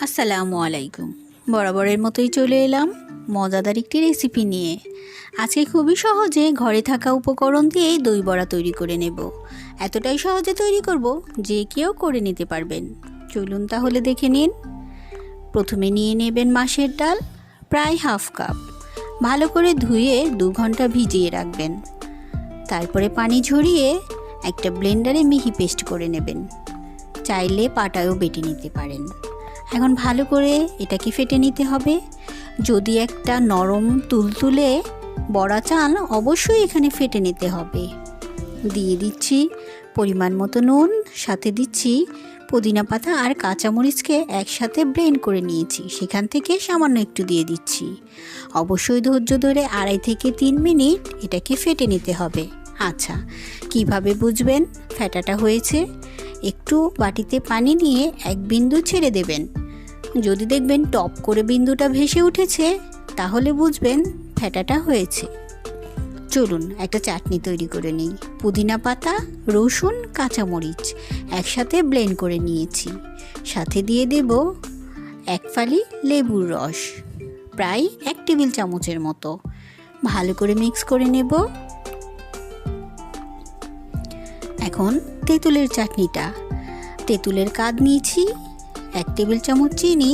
আসসালামু আলাইকুম। বরাবরের মতোই চলে এলাম মজাদার একটি রেসিপি নিয়ে। আজকে খুবই সহজে ঘরে থাকা উপকরণ দিয়ে দই বড়া তৈরি করে নেব। এতটাই সহজে তৈরি করব যে কেউ করে নিতে পারবেন। চলুন তাহলে দেখে নিন। প্রথমে নিয়ে নেবেন মাসের ডাল, প্রায় হাফ কাপ। ভালো করে ধুয়ে দু ঘণ্টা ভিজিয়ে রাখবেন। তারপরে পানি ঝরিয়ে একটা ব্লেন্ডারে মিহি পেস্ট করে নেবেন। চাইলে পাটায়ও বেটে নিতে পারেন। এখন ভালো করে এটাকে ফেটে নিতে হবে। যদি একটা নরম তুলতুলে বড়া চাল অবশ্যই এখানে ফেটে নিতে হবে। দিয়ে দিচ্ছি পরিমাণ মতো নুন, সাথে দিচ্ছি পুদিনা পাতা আর কাঁচামরিচকে একসাথে ব্লেন্ড করে নিয়েছি। সেখান থেকে সামান্য একটু দিয়ে দিচ্ছি। অবশ্যই ধৈর্য ধরে আড়াই থেকে তিন মিনিট এটাকে ফেটে নিতে হবে। আচ্ছা কীভাবে বুঝবেন? ফ্যাটাটা হয়েছে। একটু বাটিতে পানি নিয়ে এক বিন্দু ছেড়ে দেবেন। যদি দেখবেন টপ করে বিন্দুটা ভেসে উঠেছে, তাহলে বুঝবেন ফ্যাটাটা হয়েছে। চলুন একটা চাটনি তৈরি করে নিই। পুদিনা পাতা, রসুন, কাঁচামরিচ একসাথে ব্লেন্ড করে নিয়েছি। সাথে দিয়ে দেব এক ফালি লেবুর রস, প্রায় এক টেবিল চামচের মতো। ভালো করে মিক্স করে নেব। এখন তেঁতুলের চাটনিটা। তেঁতুলের কাদ নিয়েছি, এক টেবিল চামচ চিনি,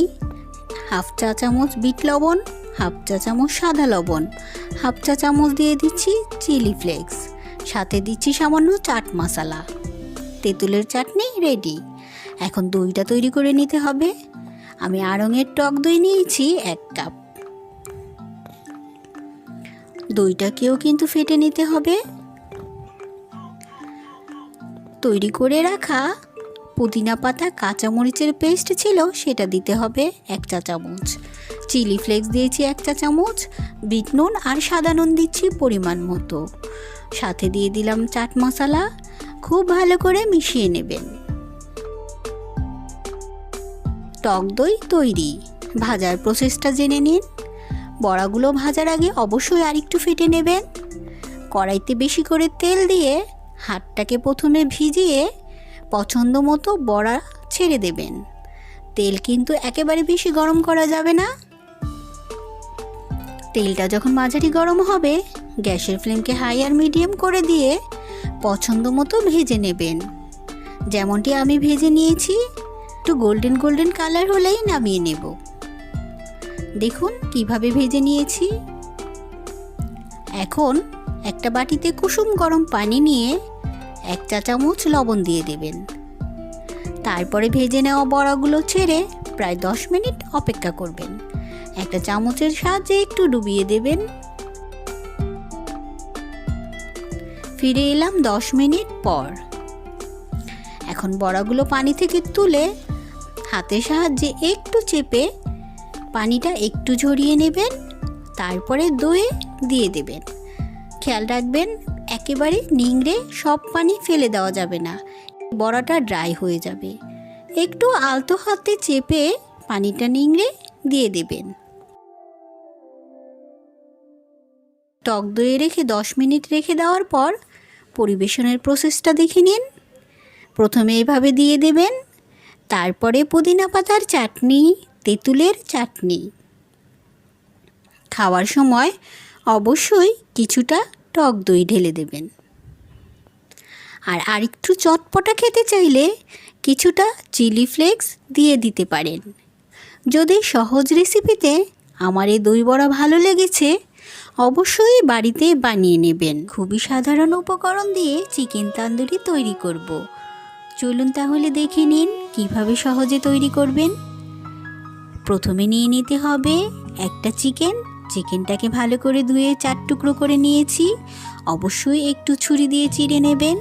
হাফ চা চামচ বিট লবণ, হাফ চা চামচ সাদা লবণ, হাফ চা চামচ দিয়ে দিচ্ছি চিলি ফ্লেক্স, সাথে দিচ্ছি সামান্য চাট মশলা। তেঁতুলের চাটনি রেডি এখন দইটা তৈরি করে নিতে হবে। আমি আড়ঙের টক দই নিয়েছি এক কাপ। দইটাকেও কিন্তু ফেটে নিতে হবে। তৈরি করে রাখা পুদিনা পাতা, কাঁচামরিচের পেস্ট ছিল, সেটা দিতে হবে এক চা চামচ। চিলি ফ্লেক্স দিয়েছি এক চা চামচ, বিট নুন আর সাদা নুন দিচ্ছি পরিমাণ মতো। সাথে দিয়ে দিলাম চাট মশলা, খুব ভালো করে মিশিয়ে নেবেন। টক দই তৈরি। ভাজার প্রসেসটা জেনে নিন। বড়াগুলো ভাজার আগে অবশ্যই আরেকটু ফেটে নেবেন। কড়াইতে বেশি করে তেল দিয়ে হাতটাকে প্রথমে ভিজিয়ে পছন্দ মতো বড়া ছেড়ে দেবেন। তেল কিন্তু একেবারে বেশি গরম করা যাবে না। তেলটা যখন মাঝারি গরম হবে, গ্যাসের ফ্লেমকে হাই আর মিডিয়াম করে দিয়ে পছন্দ মতো ভেজে নেবেন। যেমনটি আমি ভেজে নিয়েছি, একটু গোল্ডেন গোল্ডেন কালার হলেই নামিয়ে নেব। দেখুন কীভাবে ভেজে নিয়েছি। এখন একটা বাটিতে কুসুম গরম পানি নিয়ে এক চা চামচ লবণ দিয়ে দেবেন। তারপরে ভেজে নেওয়া বড়াগুলো ছেড়ে প্রায় দশ মিনিট অপেক্ষা করবেন। একটা চামচের সাহায্যে একটু ডুবিয়ে দেবেন। ফিরে এলাম দশ মিনিট পর। এখন বড়াগুলো পানি থেকে তুলে হাতের সাহায্যে একটু চেপে পানিটা একটু ঝরিয়ে নেবেন। তারপরে দয়ে দিয়ে দেবেন। খেয়াল রাখবেন একেবারে নিংড়ে সব পানি ফেলে দেওয়া যাবে না। বড়াটা ড্রাই হয়ে যাবে। একটু আলতো হাতে চেপে পানিটা নিংড়ে দিয়ে দেবেন। টক দইয়ে রেখে দশ মিনিট রেখে দেওয়ার পর পরিবেশনের প্রসেসটা দেখে নিন। প্রথমে এভাবে দিয়ে দেবেন। তারপরে পুদিনা পাতার চাটনি, তেঁতুলের চাটনি। খাওয়ার সময় অবশ্যই কিছুটা টক দই ঢেলে দেবেন। আর আরেকটু চটপটা খেতে চাইলে কিছুটা চিলি ফ্লেক্স দিয়ে দিতে পারেন। যদি সহজ রেসিপিতে আমার এই দই বড়া ভালো লেগেছে, অবশ্যই বাড়িতে বানিয়ে নেবেন। খুবই সাধারণ উপকরণ দিয়ে চিকেন তান্দুরি তৈরি করব। চলুন তাহলে দেখে নিন কীভাবে সহজে তৈরি করবেন। প্রথমে নিয়ে নিতে হবে একটা চিকেন চিকেনটাকে ভালো করে ধুয়ে চার টুকরো করে নিয়েছি। অবশ্যই একটু ছুরি দিয়ে চিড়ে নেবেন।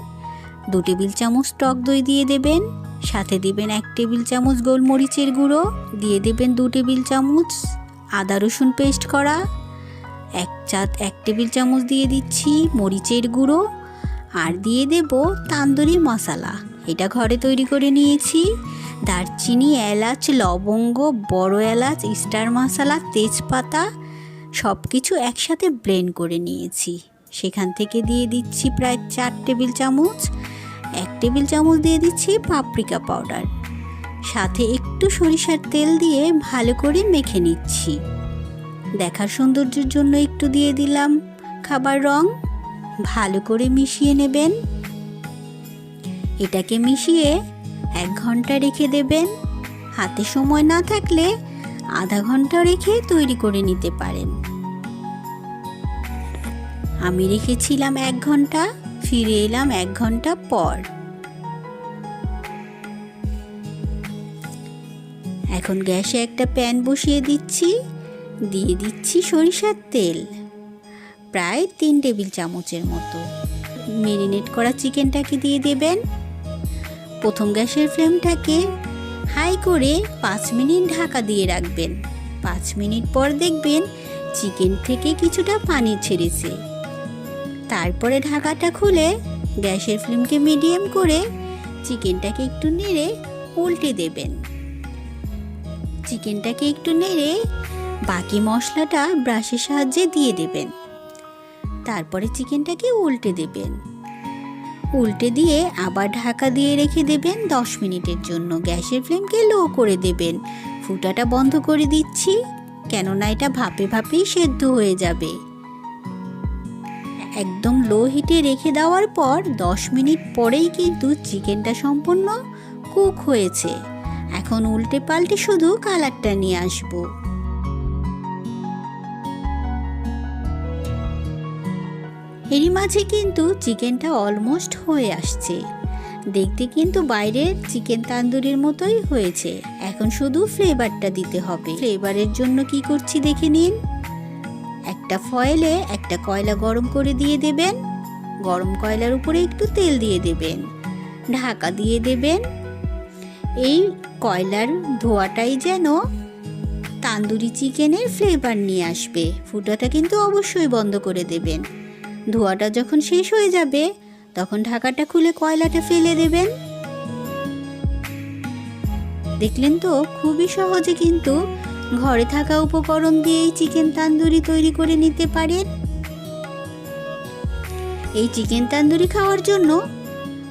দু টেবিল চামচ টক দই দিয়ে দেবেন। সাথে দিবেন এক টেবিল চামচ গোলমরিচের গুঁড়ো। দিয়ে দেবেন দু টেবিল চামচ আদা রসুন পেস্ট করা। এক চা এক টেবিল চামচ দিয়ে দিচ্ছি মরিচের গুঁড়ো। আর দিয়ে দেব তান্দুরি মশলা। এটা ঘরে তৈরি করে নিয়েছি। দারচিনি, এলাচ, লবঙ্গ, বড় এলাচ, স্টার মশলা, তেজপাতা সব কিছু একসাথে ব্লেন্ড করে নিয়েছি। সেখান থেকে দিয়ে দিচ্ছি প্রায় চার টেবিল চামচ, এক টেবিল চামচ দিয়ে দিচ্ছি পাপরিকা পাউডার। সাথে একটু সরিষার তেল দিয়ে ভালো করে মেখে নিচ্ছি। দেখার সৌন্দর্যের জন্য একটু দিয়ে দিলাম খাবার রং। ভালো করে মিশিয়ে নেবেন। এটাকে মিশিয়ে এক ঘণ্টা রেখে দেবেন। হাতে সময় না থাকলে আধা ঘণ্টা রেখে তৈরি করে নিতে পারেন। আমি রেখেছিলাম এক ঘণ্টা, ফিরে এলাম এক ঘণ্টা পর। এখন গ্যাসে একটা প্যান বসিয়ে দিচ্ছি, দিয়ে দিচ্ছি সরিষার তেল। প্রায় তিন টেবিল চামচের মতো। মেরিনেট করা চিকেনটাকে দিয়ে দেবেন। প্রথম গ্যাসের ফ্লেমটাকে হাই করে পাঁচ মিনিট ঢাকা দিয়ে রাখবেন। পাঁচ মিনিট পর দেখবেন চিকেন থেকে কিছুটা পানি ছেড়েছে। তারপরে ঢাকাটা খুলে গ্যাসের ফ্লেমকে মিডিয়াম করে চিকেনটাকে একটু নেড়ে উল্টে দেবেন। চিকেনটাকে একটু নেড়ে বাকি মশলাটা ব্রাশের সাহায্যে দিয়ে দেবেন। তারপরে চিকেনটাকে উল্টে দেবেন। উল্টে দিয়ে আবার ঢাকা দিয়ে রেখে দেবেন দশ মিনিটের জন্য। গ্যাসের ফ্লেমকে লো করে দেবেন। ফুটাটা বন্ধ করে দিচ্ছি, কেননা এটা ভাপে ভাপেই সেদ্ধ হয়ে যাবে। একদম লো হিটে রেখে দেওয়ার পর দশ মিনিট পরেই কিন্তু চিকেনটা সম্পূর্ণ কুক হয়েছে। এখন উল্টে পাল্টে শুধু কালারটা নিয়ে আসব। এরই মাঝে কিন্তু চিকেনটা অলমোস্ট হয়ে আসছে। দেখতে কিন্তু বাইরের চিকেন তান্দুরির মতোই হয়েছে। এখন শুধু ফ্লেভারটা দিতে হবে। ফ্লেভারের জন্য কি করছি দেখে নিন। একটা ফয়েলে একটা কয়লা গরম করে দিয়ে দেবেন। গরম কয়লার উপরে একটু তেল দিয়ে দেবেন। ঢাকা দিয়ে দেবেন। এই কয়লার ধোয়াটাই যেন তান্দুরি চিকেনের ফ্লেভার নিয়ে আসবে। ফুটাটা কিন্তু অবশ্যই বন্ধ করে দেবেন। ধোয়াটা যখন শেষ হয়ে যাবে, তখন ঢাকাটা খুলে কয়লাটা ফেলে দেবেন। দেখলেন তো, খুবই সহজে কিন্তু ঘরে থাকা উপকরণ দিয়েই চিকেন তান্দুরি তৈরি করে নিতে পারেন। এই চিকেন তান্দুরি খাওয়ার জন্য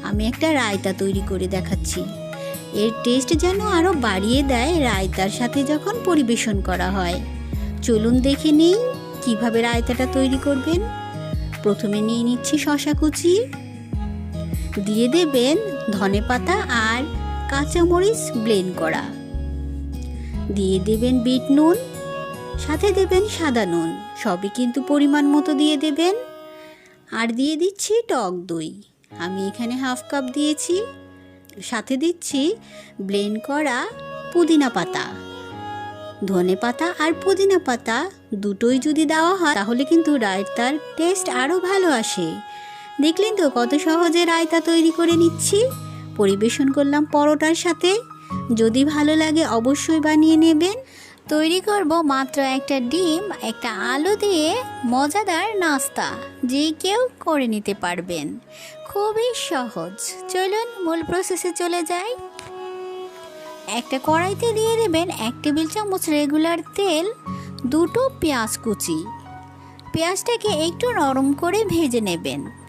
আমি একটা রায়তা তৈরি করে দেখাচ্ছি। এর টেস্ট যেন আরও বাড়িয়ে দেয় রায়তার সাথে যখন পরিবেশন করা হয়। চলুন দেখে নিই কীভাবে রায়তাটা তৈরি করবেন। প্রথমে নিয়ে নিচ্ছি শশা কুচি। দিয়ে দেবেন ধনে পাতা আর কাঁচামরিচ ব্লেন্ড করা। দিয়ে দেবেন বিট নুন, সাথে দেবেন সাদা নুন, সবই কিন্তু পরিমাণ মতো দিয়ে দেবেন। আর দিয়ে দিচ্ছি টক দই। আমি এখানে হাফ কাপ দিয়েছি। সাথে দিচ্ছি ব্লেন্ড করা পুদিনা পাতা। ধনে পাতা আর পুদিনা পাতা দুটোই যদি দেওয়া হয়, তাহলে কিন্তু রায়তার টেস্ট আরও ভালো আসে। দেখলেন তো কত সহজে রায়তা তৈরি করে নিচ্ছি। পরিবেশন করলাম পরোটার সাথে। যদি ভালো লাগে অবশ্যই বানিয়ে নেবেন। তৈরি করব মাত্র একটা ডিম, একটা আলু দিয়ে মজাদার নাস্তা, যে কেউ করে নিতে পারবেন। খুবই সহজ। চলুন মূল প্রসেসে চলে যাই। একটা কড়াইতে দিয়ে দেবেন এক টেবিল চামচ রেগুলার তেল, দুটো পেঁয়াজ কুচি। পেঁয়াজটাকে একটু নরম করে ভেজে নেবেন।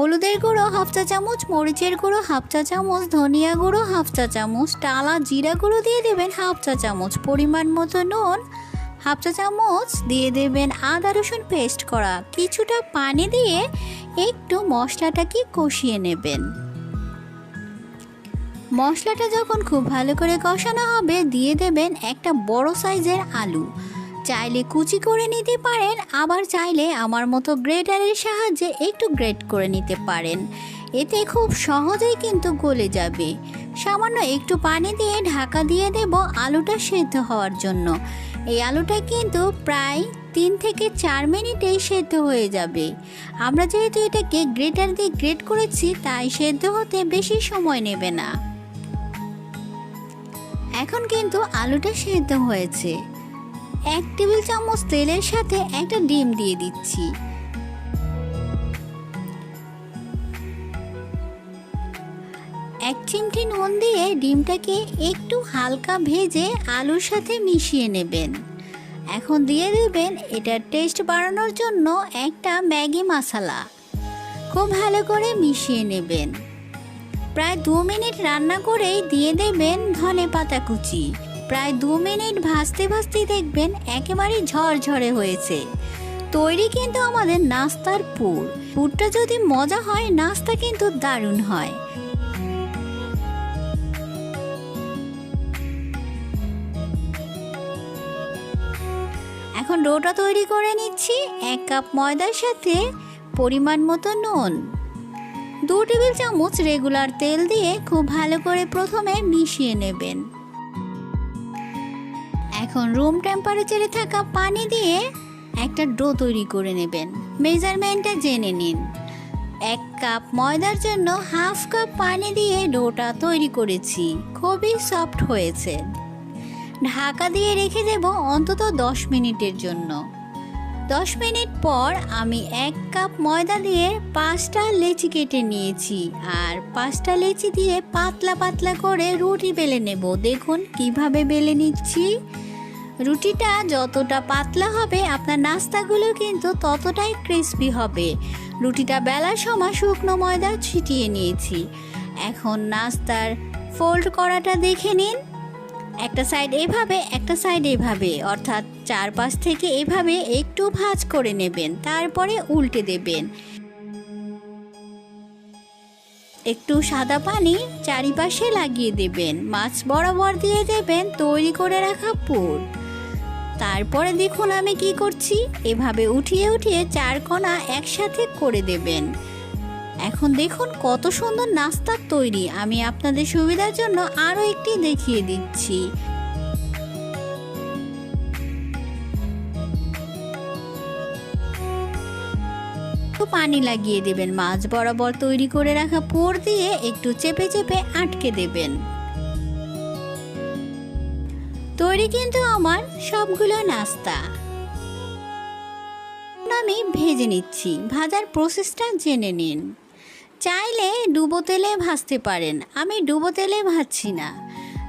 হলুদের গুঁড়ো হাফ চা চামচ, মরিচের গুঁড়ো হাফ চা চামচ, ধনিয়া গুঁড়ো হাফ চা চামচ, টালা জিরা গুঁড়ো দিয়ে দেবেন হাফ চা চামচ পরিমাণ মতো নুন। হাফ চা চামচ দিয়ে দেবেন আদা রসুন পেস্ট করা। কিছুটা পানি দিয়ে একটু মশলাটাকে কষিয়ে নেবেন। মশলাটা যখন খুব ভালো করে কষানো হবে, দিয়ে দেবেন একটা বড় সাইজের আলু। চাইলে কুচি করে নিতে পারেন, আবার চাইলে আমার মতো গ্রেটারের সাহায্যে একটু গ্রেট করে নিতে পারেন। এতে খুব সহজেই কিন্তু গলে যাবে। সামান্য একটু পানি দিয়ে ঢাকা দিয়ে দেব আলুটা সেদ্ধ হওয়ার জন্য। এই আলুটা কিন্তু প্রায় তিন থেকে চার মিনিটেই সেদ্ধ হয়ে যাবে। আমরা যেহেতু এটাকে গ্রেটার দিয়ে গ্রেট করেছি, তাই সেদ্ধ হতে বেশি সময় নেবে না। এখন কিন্তু আলুটা সেদ্ধ হয়েছে। এক টেবিল চামচ তেলের সাথে একটা ডিম দিয়ে দিচ্ছি। এক চিমটি নুন দিয়ে ডিমটাকে একটু হালকা ভেজে আলুর সাথে মিশিয়ে নেবেন। এখন দিয়ে দেবেন এটার টেস্ট বাড়ানোর জন্য একটা ম্যাগি মশলা। খুব ভালো করে মিশিয়ে নেবেন। প্রায় দু মিনিট রান্না করেই দিয়ে দেবেন ধনে পাতা কুচি। প্রায় দু মিনিট ভাজতে ভাজতেই দেখবেন একেবারে ঝরঝরে হয়েছে। তৈরি কিন্তু আমাদের নাস্তার পুর। পুরটা যদি মজা হয়, নাস্তা কিন্তু দারুণ হয়। এখন ডোটা তৈরি করে নিচ্ছি, এক কাপ ময়দার সাথে পরিমাণ মতো নুন। দু টেবিল চামচ রেগুলার তেল দিয়ে খুব ভালো করে প্রথমে মিশিয়ে নেবেন। এখন রুম টেম্পারেচারে থাকা পানি দিয়ে একটা ডো তৈরি করে নেবেন। মেজারমেন্টটা জেনে নিন। এক কাপ ময়দার জন্য হাফ কাপ পানি দিয়ে ডোটা তৈরি করেছি। খুবই সফট হয়েছে। ঢাকা দিয়ে রেখে দেব অন্তত দশ মিনিটের জন্য। দশ মিনিট পর আমি এক কাপ ময়দা দিয়ে পাঁচটা লেচি কেটে নিয়েছি আর পাঁচটা লেচি দিয়ে পাতলা পাতলা করে রুটি বেলে নেব। দেখুন কীভাবে বেলে নিচ্ছি। রুটিটা যতটা পাতলা হবে, আপনার নাস্তাগুলো কিন্তু ততটাই ক্রিস্পি হবে। রুটিটা বেলার সময় শুকনো ময়দা ছিটিয়ে নিয়েছি। এখন নাস্তার ফোল্ড করাটা দেখে নিন। একটা সাইড এভাবে, একটা সাইড এভাবে, অর্থাৎ চারপাশ থেকে এভাবে একটু ভাজ করে নেবেন, তারপরে উল্টে দেবেন। একটু সাদা পানি চারিপাশে লাগিয়ে দেবেন, মাছ বরাবর দিয়ে দেবেন, তৈরি করে রাখা পুর। তারপরে দেখুন আমি কি করছি। এভাবে উঠিয়ে উঠিয়ে চার কোণা একসাথে করে দেবেন। এখন দেখুন কত সুন্দর নাস্তার তৈরি। আমি আপনাদের সুবিধার জন্য আরও একটি দেখিয়ে দিচ্ছি। পানি লাগিয়ে দেবেন। মাছ বরাবর তৈরি করে রাখা পোর দিয়ে একটু চেপে চেপে আটকে দেবেন। তৈরি কিন্তু আমার সবগুলো নাস্তা। আমি ভেজে নিচ্ছি, ভাজার প্রসেসটা জেনে নিন। চাইলে ডুবো তেলে ভাজতে পারেন, আমি ডুবো তেলে ভাজছি না।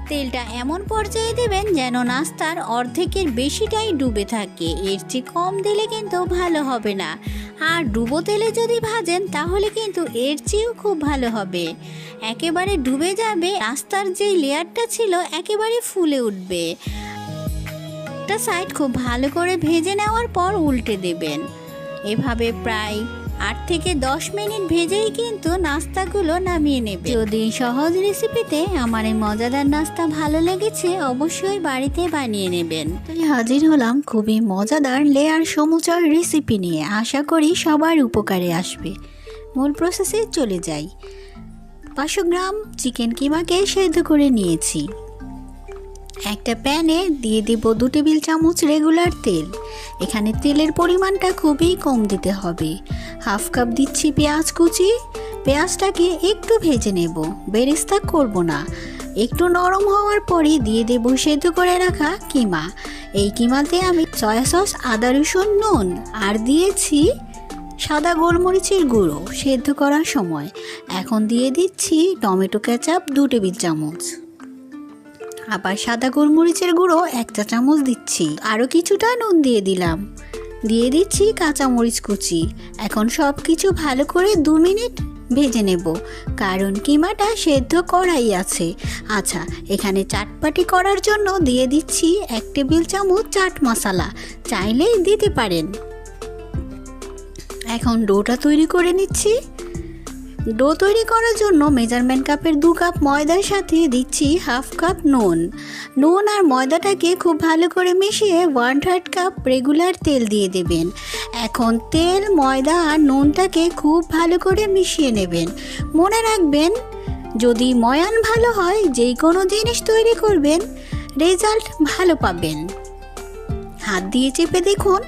তেলটা এমন পর্যায়ে দেবেন যেন নাস্তার অর্ধেকের বেশিটাই ডুবে থাকে। এর চেয়ে কম দিলে কিন্তু ভালো হবে না। আর ডুবো তেলে যদি ভাজেন, তাহলে কিন্তু এর চেয়েও খুব ভালো হবে। একেবারে ডুবে যাবে, নাস্তার যে লেয়ারটা ছিল, একেবারে ফুলে উঠবে। একটা সাইড খুব ভালো করে ভেজে নেওয়ার পর উল্টে দেবেন। এভাবে প্রায় আট থেকে দশ মিনিট ভেজেই কিন্তু নাস্তাগুলো নামিয়ে নেবে। যদি সহজ রেসিপিতে আমার এই মজাদার নাস্তা ভালো লেগেছে, অবশ্যই বাড়িতে বানিয়ে নেবেন। হাজির হলাম খুবই মজাদার লেয়ার সমুচার রেসিপি নিয়ে। আশা করি সবার উপকারে আসবে। মূল প্রসেসে চলে যাই। পাঁচশো গ্রাম চিকেন কিমাকে সেদ্ধ করে নিয়েছি। একটা প্যানে দিয়ে দিব দু টেবিল চামচ রেগুলার তেল। এখানে তেলের পরিমাণটা খুবই কম দিতে হবে। হাফ কাপ দিচ্ছি পেঁয়াজ কুচি। পেঁয়াজটাকে একটু ভেজে নেব। বেরেস্তা করব না। একটু নরম হওয়ার পরে দিয়ে দেব সেদ্ধ করে রাখা কিমা। এই কিমাতে আমি সয়া সস, আদা রসুন, নুন আর দিয়েছি সাদা গোলমরিচের গুঁড়ো সেদ্ধ করার সময়। এখন দিয়ে দিচ্ছি টমেটো কেচাপ দু টেবিল চামচ। আবার সাদা গোলমরিচের গুঁড়ো এক চা চামচ দিচ্ছি। আরও কিছুটা নুন দিয়ে দিলাম। দিয়ে দিচ্ছি কাঁচামরিচ কুচি। এখন সব কিছু ভালো করে দু মিনিট ভেজে নেব। কারণ কিমাটা সেদ্ধ করাই আছে। আচ্ছা এখানে চাটপাটি করার জন্য দিয়ে দিচ্ছি এক টেবিল চামচ চাট মশলা। চাইলেই দিতে পারেন। এখন ডোটা তৈরি করে নিচ্ছি। ডো তৈরি করার জন্য মেজারমেন্ট কাপের দু কাপ ময়দার সাথে দিচ্ছি হাফ কাপ নুন। নুন আর ময়দাটাকে খুব ভালো করে মিশিয়ে ওয়ান থার্ড কাপ রেগুলার তেল দিয়ে দেবেন। এখন তেল, ময়দা আর নুনটাকে খুব ভালো করে মিশিয়ে নেবেন। মনে রাখবেন, যদি ময়ান ভালো হয় যেই কোনো জিনিস তৈরি করবেন, রেজাল্ট ভালো পাবেন। হাত দিয়ে চেপে দেখুন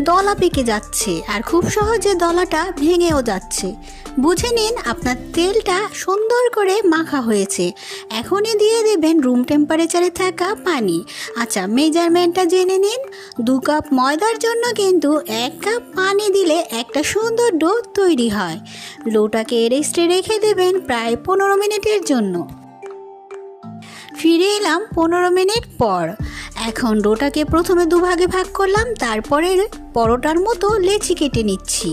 দলা পেকে যাচ্ছে আর খুব সহজে দলাটা ভেঙেও যাচ্ছে। বুঝে নিন আপনার তেলটা সুন্দর করে মাখা হয়েছে। এখনই দিয়ে দেবেন রুম টেম্পারেচারে থাকা পানি। আচ্ছা মেজারমেন্টটা জেনে নিন। দু কাপ ময়দার জন্য কিন্তু এক কাপ পানি দিলে একটা সুন্দর ডো তৈরি হয়। ডোটাকে রেস্টে রেখে দেবেন প্রায় পনেরো মিনিটের জন্য। ফিরে এলাম পনেরো মিনিট পর। এখন ডোটাকে প্রথমে দুভাগে ভাগ করলাম তারপরে পরোটার মতো লেচি কেটে নিচ্ছি।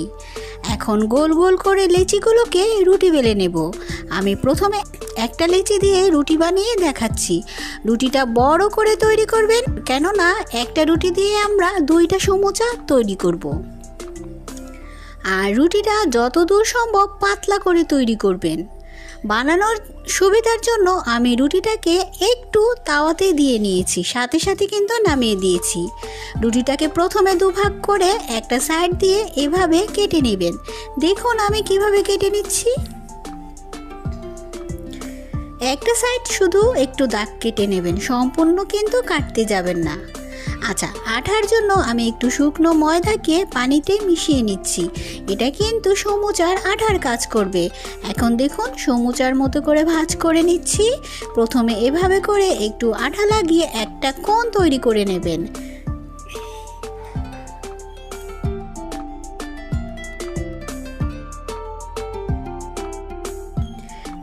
এখন গোল গোল করে লেচিগুলোকে রুটি বেলে নেব। আমি প্রথমে একটা লেচি দিয়ে রুটি বানিয়ে দেখাচ্ছি। রুটিটা বড় করে তৈরি করবেন, কেননা একটা রুটি দিয়ে আমরা দুইটা সমুচা তৈরি করব। আর রুটিটা যতদূর সম্ভব পাতলা করে তৈরি করবেন। বানানোর সুবিধার জন্য আমি রুটিটাকে একটু তাওয়াতে দিয়ে নিয়েছি, সাথে সাথে কিন্তু নামিয়ে দিয়েছি। রুটিটাকে প্রথমে দুভাগ করে একটা সাইড দিয়ে এভাবে কেটে নেবেন। দেখুন আমি কীভাবে কেটে নিচ্ছি। একটা সাইড শুধু একটু দাগ কেটে নেবেন, সম্পূর্ণ কিন্তু কাটতে যাবেন না। আচ্ছা আঠার জন্য আমি একটু শুকনো ময়দাকে পানিতে মিশিয়ে নিচ্ছি। এটা কিন্তু সমুচার আঠার কাজ করবে। এখন দেখুন সমুচার মতো করে ভাজ করে নিচ্ছি। প্রথমে এভাবে করে একটু আঠা লাগিয়ে একটা কোণ তৈরি করে নেবেন।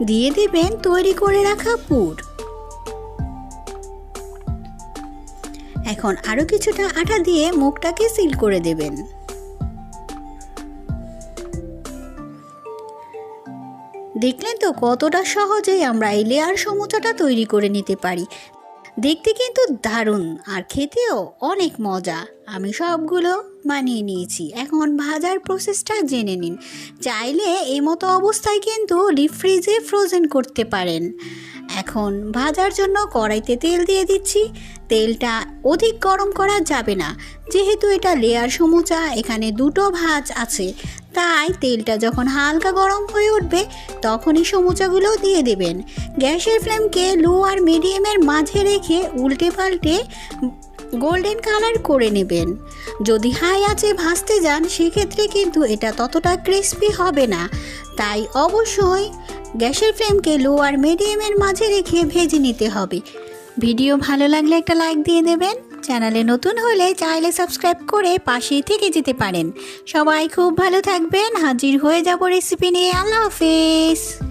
দিয়ে দেবেন তৈরি করে রাখা পুর। এখন আরও কিছুটা আটা দিয়ে মুখটাকে সিল করে দেবেন। দেখলেন তো কতটা সহজেই আমরা এই লেয়ার সমুচাটা তৈরি করে নিতে পারি। দেখতে কিন্তু দারুণ আর খেতেও অনেক মজা। আমি সবগুলো বানিয়ে নিয়েছি। এখন ভাজার প্রসেসটা জেনে নিন। চাইলে এই মতো অবস্থায় কিন্তু ডিপ ফ্রিজে ফ্রোজেন করতে পারেন। এখন ভাজার জন্য কড়াইতে তেল দিয়ে দিচ্ছি। তেলটা অধিক গরম করা যাবে না। যেহেতু এটা লেয়ার সমুচা, এখানে দুটো ভাজ আছে। তাই তেলটা যখন হালকা গরম হয়ে উঠবে, তখনই সমুচাগুলো দিয়ে দেবেন। গ্যাসের ফ্লেমকে লো আর মিডিয়ামের মাঝে রেখে উল্টে পাল্টে গোল্ডেন কালার করে নেবেন। যদি হাই আছে ভাজতে যান, সেক্ষেত্রে কিন্তু এটা ততটা ক্রিস্পি হবে না। তাই অবশ্যই গ্যাসের ফ্লেমকে লো আর মিডিয়ামের মাঝে রেখে ভেজে নিতে হবে। ভিডিও ভালো লাগলে একটা লাইক দিয়ে দেবেন চ্যানেলে নতুন হলে চাইলে সাবস্ক্রাইব করে পাশেই থেকে যেতে পারেন। সবাই খুব ভালো থাকবেন। হাজির হয়ে যাব রেসিপি নিয়ে। আল্লাহ হাফেজ।